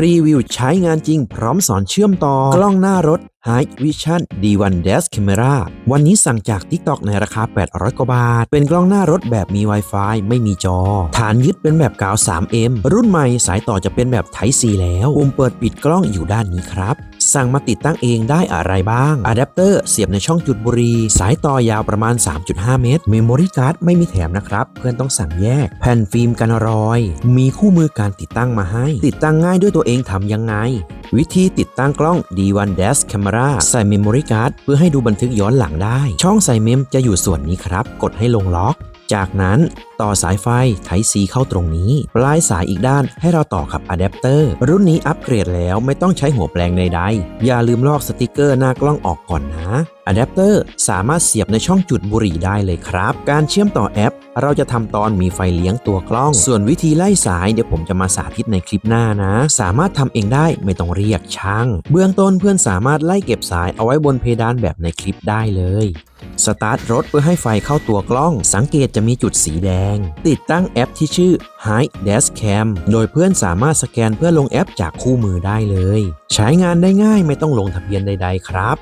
รีวิวใช้งานจริงพร้อมสอนเชื่อมต่อกล้องหน้ารถ High Vision D1 Dash Camera วันนี้สั่งจาก TikTok ในราคา 800 กว่าบาท เป็นกล้องหน้ารถแบบมี Wi-Fi ไม่มีจอ ฐานยึดเป็นแบบกาว 3M รุ่นใหม่สายต่อจะเป็นแบบ Type C แล้วปุ่มเปิดปิดกล้องอยู่ด้านนี้ครับสั่งมาติดตั้งเองได้อะไรบ้างอะแดปเตอร์เสียบในช่องจุดบุรี สายต่อยาวประมาณ 3.5 เมตร เมมโมรี่การ์ดไม่มีแถมนะครับ เพื่อนต้องสั่งแยก แผ่นฟิล์มกันรอย มีคู่มือการติดตั้งมาให้ ติดตั้งง่ายด้วยตัวเองทำยังไง วิธีติดตั้งกล้อง D1 Dash Camera ใส่เมมโมรี่การ์ดเพื่อให้ดูบันทึกย้อนหลังได้ ช่องใส่เมมจะอยู่ส่วนนี้ครับ กดให้ลงล็อก จากนั้นต่อสายไฟ Type C เข้าตรงนี้ ปลายสายอีกด้านให้เราต่อกับอะแดปเตอร์รุ่นนี้อัปเกรดแล้วไม่ต้องใช้หัวแปลงใดๆ อย่าลืมลอกสติกเกอร์หน้ากล้องออกก่อนนะอะแดปเตอร์สามารถเสียบในช่องจุดบุหรี่ได้เลยครับ การเชื่อมต่อแอป เราจะทำตอนมีไฟเลี้ยงตัวกล้อง ส่วนวิธีไล่สายเดี๋ยวผมจะมาสาธิตในคลิปหน้านะ สามารถทำเองได้ไม่ต้องเรียกช่าง เบื้องต้นเพื่อนสามารถไล่เก็บสายเอาไว้บนเพดานแบบในคลิปได้เลย สตาร์ทรถเพื่อให้ไฟเข้าตัวกล้อง สังเกตจะมีจุดสีแดง ติดตั้งแอปที่ชื่อ High Dash Cam โดยเพื่อนสามารถสแกนเพื่อลงแอปจากคู่มือได้เลย ใช้งานได้ง่ายไม่ต้องลงทะเบียนใด ๆ ครับ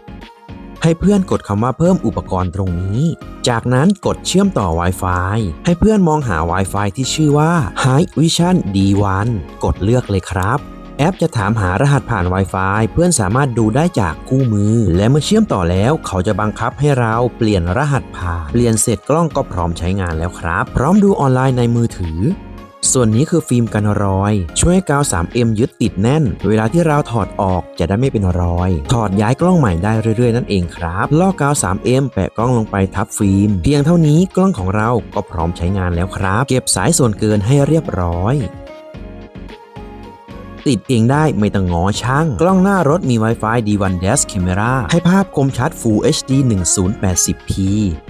ให้เพื่อนกดคำว่าเพิ่มอุปกรณ์ตรงนี้ จากนั้นกดเชื่อมต่อ Wi-Fi ให้เพื่อนมองหา Wi-Fi ที่ชื่อว่า High Vision D1 กดเลือกเลยครับ แอปจะถามหารหัสผ่าน Wi-Fi เพื่อนสามารถดูได้จากคู่มือ และเมื่อเชื่อมต่อแล้วเขาจะบังคับให้เราเปลี่ยนรหัสผ่าน เปลี่ยนเสร็จกล้องก็พร้อมใช้งานแล้วครับ พร้อมดูออนไลน์ในมือถือส่วนนี้คือฟิล์มกันรอย ช่วยกาว 3M ยึดติดแน่น เวลาที่เราถอดออกจะได้ไม่เป็นรอย ถอดย้ายกล้องใหม่ได้เรื่อยๆ นั่นเองครับลอกกาว 3M แปะกล้องลงไปทับฟิล์ม เพียงเท่านี้กล้องของเราก็พร้อมใช้งานแล้วครับ เก็บสายส่วนเกินให้เรียบร้อย ติดเองได้ไม่ต้องงอช่าง กล้องหน้ารถมี Wi-Fi D1 Dash Camera ให้ภาพคมชัด Full HD 1080p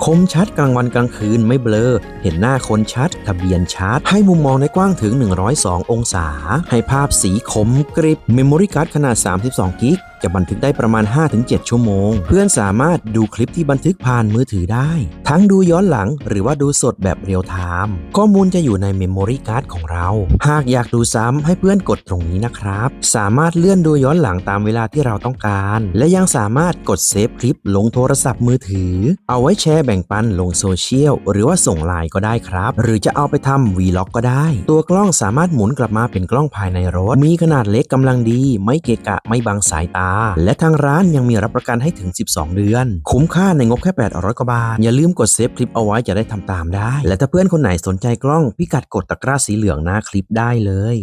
คมชัดกลางวันกลางคืนไม่เบลอ เห็นหน้าคนชัด ทะเบียนชัด ให้มุมมองได้กว้างถึง 102 องศา ให้ภาพสีคมกริบ Memory Card ขนาด 32กิก จะบันทึกได้ประมาณ 5-7 ชั่วโมง เพื่อนสามารถดูคลิปที่บันทึกผ่านมือถือได้ ทั้งดูย้อนหลังหรือว่าดูสดแบบเรียลไทม์ข้อมูลจะอยู่ใน Memory Card ของเรา หากอยากดูซ้ำให้เพื่อนกดตรงนี้นะครับ สามารถเลื่อนดูย้อนหลังตามเวลาที่เราต้องการ และยังสามารถกดเซฟคลิปลงโทรศัพท์มือถือ เอาไว้แชร์แบ่งปันลงโซเชียลหรือว่าส่งไลน์ก็ได้ครับ หรือจะเอาไปทำ Vlog ก็ได้ ตัวกล้องสามารถหมุนกลับมาเป็นกล้องภายในรถ มีขนาดเล็กกำลังดี ไม่เกะกะไม่บังสายตาและทางร้านยังมีรับประกันให้ถึง 12 เดือน คุ้มค่าในงบแค่ 800 กว่าบาท อย่าลืมกดเซฟคลิปเอาไว้จะได้ทำตามได้ และถ้าเพื่อนคนไหนสนใจกล้องพิกัดกดตะกร้าสีเหลืองหน้าคลิปได้เลย